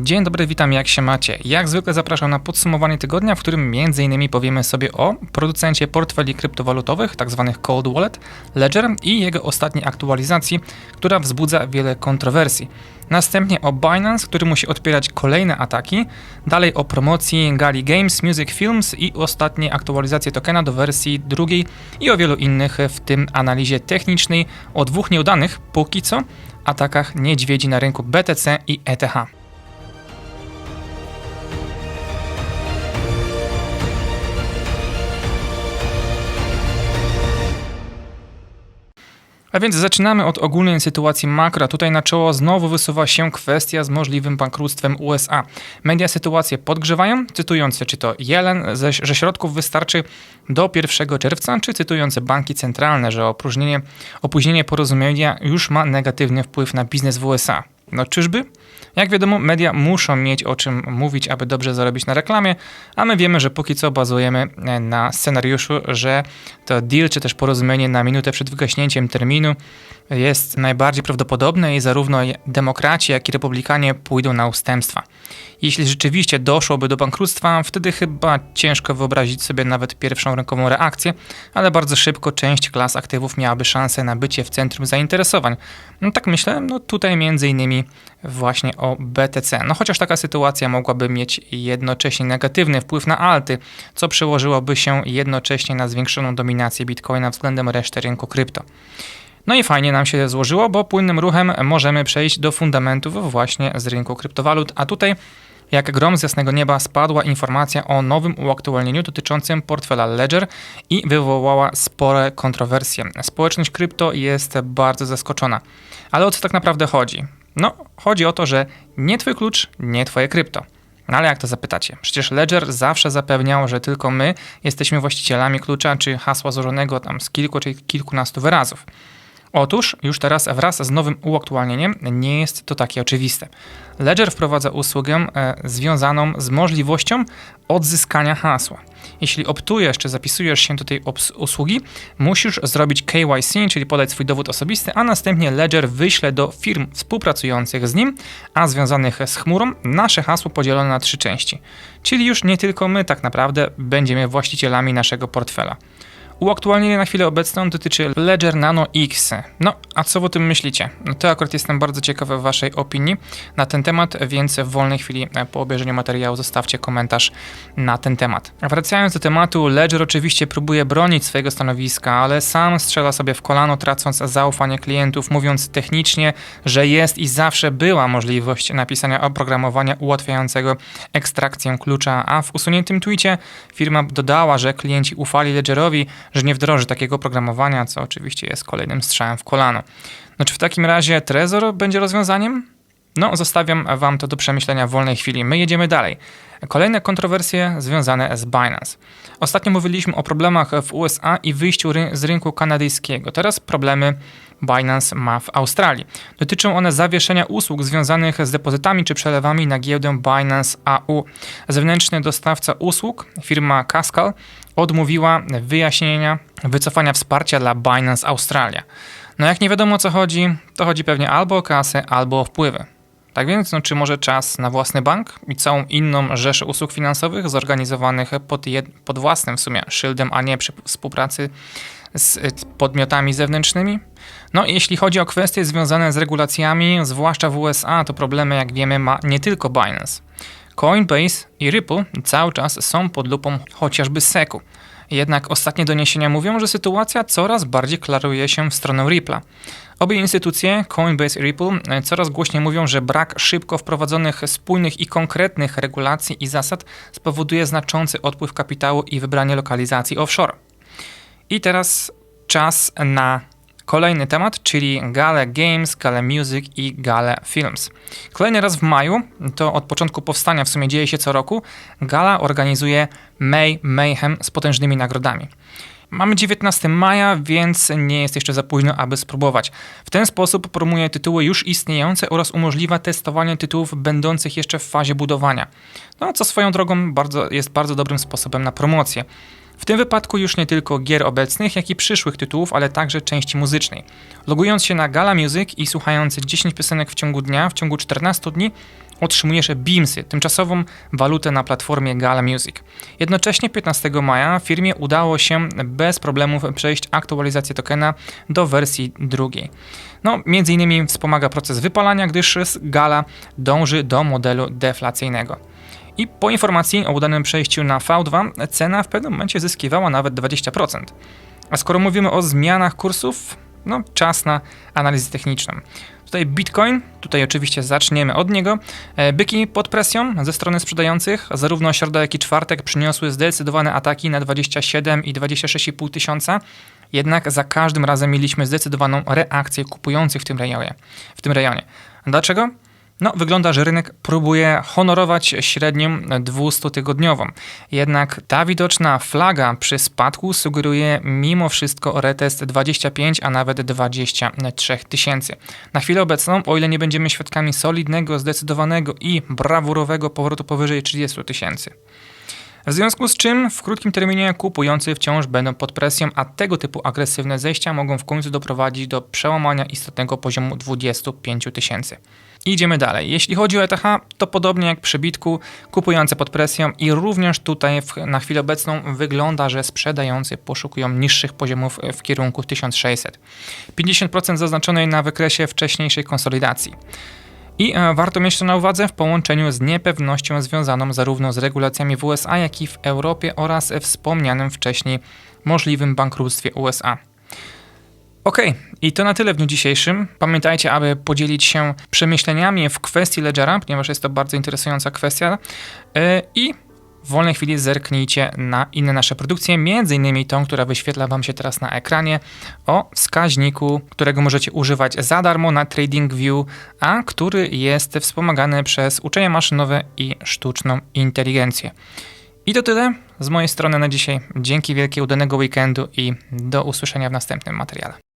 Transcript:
Dzień dobry, witam, jak się macie? Jak zwykle zapraszam na podsumowanie tygodnia, w którym m.in. powiemy sobie o producencie portfeli kryptowalutowych, tzw. Tak Cold Wallet, Ledger i jego ostatniej aktualizacji, która wzbudza wiele kontrowersji. Następnie o Binance, który musi odpierać kolejne ataki, dalej o promocji Gali Games, Music Films i ostatniej aktualizacji tokena do wersji drugiej i o wielu innych, w tym analizie technicznej o dwóch nieudanych, póki co, atakach niedźwiedzi na rynku BTC i ETH. A więc zaczynamy od ogólnej sytuacji makro. Tutaj na czoło znowu wysuwa się kwestia z możliwym bankructwem USA. Media sytuację podgrzewają, cytując czy to Jelen, że środków wystarczy do 1 czerwca, czy cytujące banki centralne, że opróżnienie, opóźnienie porozumienia już ma negatywny wpływ na biznes w USA. No czyżby? Jak wiadomo, media muszą mieć o czym mówić, aby dobrze zarobić na reklamie, a my wiemy, że póki co bazujemy e, na scenariuszu, że to deal czy też porozumienie na minutę przed wygaśnięciem terminu jest najbardziej prawdopodobne i zarówno demokraci, jak i republikanie pójdą na ustępstwa. Jeśli rzeczywiście doszłoby do bankructwa, wtedy chyba ciężko wyobrazić sobie nawet pierwszą rękową reakcję, ale bardzo szybko część klas aktywów miałaby szansę na bycie w centrum zainteresowań. No tak myślę, no tutaj między innymi właśnie o BTC. No chociaż taka sytuacja mogłaby mieć jednocześnie negatywny wpływ na alty, co przełożyłoby się jednocześnie na zwiększoną dominację Bitcoina względem reszty rynku krypto. No i fajnie nam się złożyło, bo płynnym ruchem możemy przejść do fundamentów właśnie z rynku kryptowalut, a tutaj jak grom z jasnego nieba spadła informacja o nowym uaktualnieniu dotyczącym portfela Ledger i wywołała spore kontrowersje. Społeczność krypto jest bardzo zaskoczona. Ale o co tak naprawdę chodzi? No, chodzi o to, że nie twój klucz, nie twoje krypto. No ale jak to zapytacie? Przecież Ledger zawsze zapewniał, że tylko my jesteśmy właścicielami klucza czy hasła złożonego tam z kilku czy kilkunastu wyrazów. Otóż już teraz wraz z nowym uaktualnieniem nie jest to takie oczywiste. Ledger wprowadza usługę e, związaną z możliwością odzyskania hasła. Jeśli optujesz czy zapisujesz się do tej usługi, musisz zrobić KYC, czyli podać swój dowód osobisty, a następnie Ledger wyśle do firm współpracujących z nim, a związanych z chmurą, nasze hasło podzielone na trzy części. Czyli już nie tylko my tak naprawdę będziemy właścicielami naszego portfela. Uaktualnienie na chwilę obecną dotyczy Ledger Nano X. No, a co o tym myślicie? No to akurat jestem bardzo ciekawy waszej opinii na ten temat, więc w wolnej chwili e, po obejrzeniu materiału zostawcie komentarz na ten temat. Wracając do tematu, Ledger oczywiście próbuje bronić swojego stanowiska, ale sam strzela sobie w kolano, tracąc zaufanie klientów, mówiąc technicznie, że jest i zawsze była możliwość napisania oprogramowania ułatwiającego ekstrakcję klucza, a w usuniętym tweetie firma dodała, że klienci ufali Ledgerowi, że nie wdroży takiego programowania, co oczywiście jest kolejnym strzałem w kolano. No czy w takim razie Trezor będzie rozwiązaniem? No, zostawiam Wam to do przemyślenia w wolnej chwili. My jedziemy dalej. Kolejne kontrowersje związane z Binance. Ostatnio mówiliśmy o problemach w USA i wyjściu ry z rynku kanadyjskiego. Teraz problemy Binance ma w Australii. Dotyczą one zawieszenia usług związanych z depozytami czy przelewami na giełdę Binance AU. Zewnętrzny dostawca usług, firma Cascal, odmówiła wyjaśnienia wycofania wsparcia dla Binance Australia. No jak nie wiadomo o co chodzi, to chodzi pewnie albo o kasę, albo o wpływy. Tak więc, no, czy może czas na własny bank i całą inną rzeszę usług finansowych zorganizowanych pod, jed, pod własnym w sumie szyldem, a nie przy współpracy z podmiotami zewnętrznymi? No, jeśli chodzi o kwestie związane z regulacjami, zwłaszcza w USA, to problemy, jak wiemy, ma nie tylko Binance. Coinbase i Ripple cały czas są pod lupą chociażby SEC-u. Jednak ostatnie doniesienia mówią, że sytuacja coraz bardziej klaruje się w stronę Ripple'a. Obie instytucje, Coinbase i Ripple, coraz głośniej mówią, że brak szybko wprowadzonych spójnych i konkretnych regulacji i zasad spowoduje znaczący odpływ kapitału i wybranie lokalizacji offshore. I teraz czas na Kolejny temat, czyli Gale Games, Gale Music i Gale Films. Kolejny raz w maju, to od początku powstania w sumie dzieje się co roku, Gala organizuje May Mayhem z potężnymi nagrodami. Mamy 19 maja, więc nie jest jeszcze za późno, aby spróbować. W ten sposób promuje tytuły już istniejące oraz umożliwia testowanie tytułów będących jeszcze w fazie budowania. No, co swoją drogą bardzo, jest bardzo dobrym sposobem na promocję. W tym wypadku już nie tylko gier obecnych, jak i przyszłych tytułów, ale także części muzycznej. Logując się na Gala Music i słuchając 10 piosenek w ciągu dnia, w ciągu 14 dni, otrzymujesz Beamsy, tymczasową walutę na platformie Gala Music. Jednocześnie 15 maja firmie udało się bez problemów przejść aktualizację tokena do wersji drugiej. No, między innymi wspomaga proces wypalania, gdyż Gala dąży do modelu deflacyjnego. I po informacji o udanym przejściu na V2 cena w pewnym momencie zyskiwała nawet 20%. A skoro mówimy o zmianach kursów, no czas na analizę techniczną. Tutaj Bitcoin, tutaj oczywiście zaczniemy od niego. E, Byki pod presją ze strony sprzedających, zarówno środa, jak i czwartek przyniosły zdecydowane ataki na 27 i 26,5 tysiąca. Jednak za każdym razem mieliśmy zdecydowaną reakcję kupujących w tym rejonie. W tym rejonie. Dlaczego? No, wygląda, że rynek próbuje honorować średnią 200-tygodniową. Jednak ta widoczna flaga przy spadku sugeruje mimo wszystko retest 25, a nawet 23 tysięcy. Na chwilę obecną, o ile nie będziemy świadkami solidnego, zdecydowanego i brawurowego powrotu powyżej 30 tysięcy. W związku z czym w krótkim terminie kupujący wciąż będą pod presją, a tego typu agresywne zejścia mogą w końcu doprowadzić do przełamania istotnego poziomu 25 tysięcy. Idziemy dalej. Jeśli chodzi o ETH, to podobnie jak przy Bitku, kupujące pod presją i również tutaj w, na chwilę obecną wygląda, że sprzedający poszukują niższych poziomów w kierunku 1600. 50% zaznaczonej na wykresie wcześniejszej konsolidacji. I e, warto mieć to na uwadze w połączeniu z niepewnością związaną zarówno z regulacjami w USA, jak i w Europie oraz wspomnianym wcześniej możliwym bankructwie USA. Ok, i to na tyle w dniu dzisiejszym. Pamiętajcie, aby podzielić się przemyśleniami w kwestii Ledgera, ponieważ jest to bardzo interesująca kwestia. E, I w wolnej chwili zerknijcie na inne nasze produkcje, innymi tą, która wyświetla Wam się teraz na ekranie o wskaźniku, którego możecie używać za darmo na TradingView, a który jest wspomagany przez uczenie maszynowe i sztuczną inteligencję. I to tyle z mojej strony na dzisiaj. Dzięki wielkie, udanego weekendu i do usłyszenia w następnym materiale.